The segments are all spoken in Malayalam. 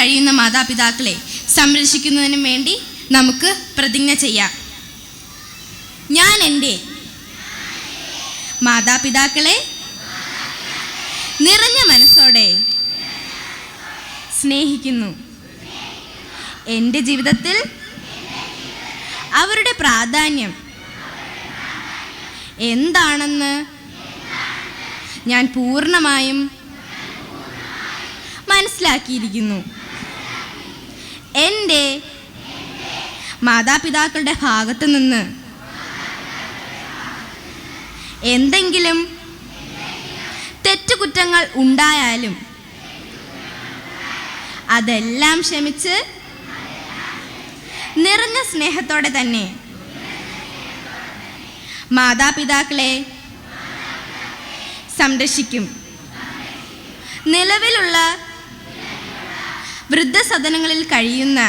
കഴിയുന്ന മാതാപിതാക്കളെ സംരക്ഷിക്കുന്നതിനും വേണ്ടി നമുക്ക് പ്രതിജ്ഞ ചെയ്യാം. ഞാൻ എന്റെ മാതാപിതാക്കളെ നിറഞ്ഞ മനസ്സോടെ സ്നേഹിക്കുന്നു. എന്റെ ജീവിതത്തിൽ അവരുടെ പ്രാധാന്യം എന്താണെന്ന് ഞാൻ പൂർണമായും മനസ്സിലാക്കിയിരിക്കുന്നു. എന്റെ മാതാപിതാക്കളുടെ ഭാഗത്തു നിന്ന് എന്തെങ്കിലും തെറ്റുകുറ്റങ്ങൾ ഉണ്ടായാലും അതെല്ലാം ക്ഷമിച്ച് നിറഞ്ഞ സ്നേഹത്തോടെ തന്നെ മാതാപിതാക്കളെ സംരക്ഷിക്കും. നിലവിലുള്ള വൃദ്ധസദനങ്ങളിൽ കഴിയുന്ന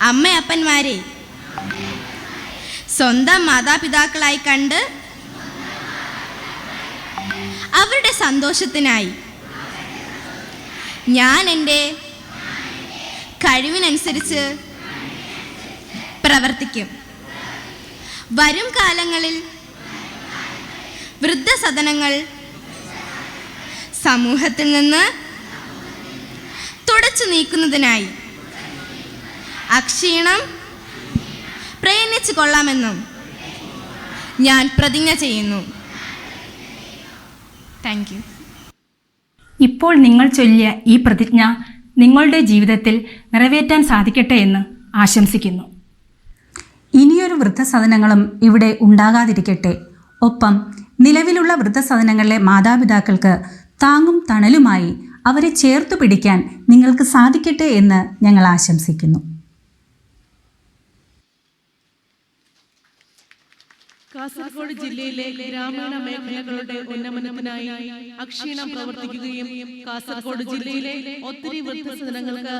അമ്മയപ്പന്മാരെ സ്വന്തം മാതാപിതാക്കളായി കണ്ട് അവരുടെ സന്തോഷത്തിനായി ഞാൻ എന്റെ കഴിവിനനുസരിച്ച് പ്രവർത്തിക്കും. വരും കാലങ്ങളിൽ വൃദ്ധസദനങ്ങൾ സമൂഹത്തിൽ നിന്ന് തുടച്ചു നീക്കുന്നതിനായി. അക്ഷീണം പ്രയത്നിച്ചു കൊള്ളാമെന്നും ഞാൻ പ്രതിജ്ഞ ചെയ്യുന്നു. താങ്ക് യു ഇപ്പോൾ നിങ്ങൾ ചൊല്ലിയ ഈ പ്രതിജ്ഞ നിങ്ങളുടെ ജീവിതത്തിൽ നിറവേറ്റാൻ സാധിക്കട്ടെ എന്ന് ആശംസിക്കുന്നു. ഇനിയൊരു വൃദ്ധസദനങ്ങളും ഇവിടെ ഉണ്ടാകാതിരിക്കട്ടെ. ഒപ്പം നിലവിലുള്ള വൃദ്ധസദനങ്ങളിലെ മാതാപിതാക്കൾക്ക് താങ്ങും തണലുമായി അവരെ ചേർത്തു പിടിക്കാൻ നിങ്ങൾക്ക് സാധിക്കട്ടെ എന്ന് ഞങ്ങൾ ആശംസിക്കുന്നു. കാസർഗോഡ് ജില്ലയിലെ ഗ്രാമീണ മേഖലകളുടെ ഉന്നമനത്തിനായി അക്ഷീണം പ്രവർത്തിക്കുകയും കാസർഗോഡ് ജില്ലയിലെ ഒത്തിരി വൃദ്ധസദനങ്ങൾക്ക്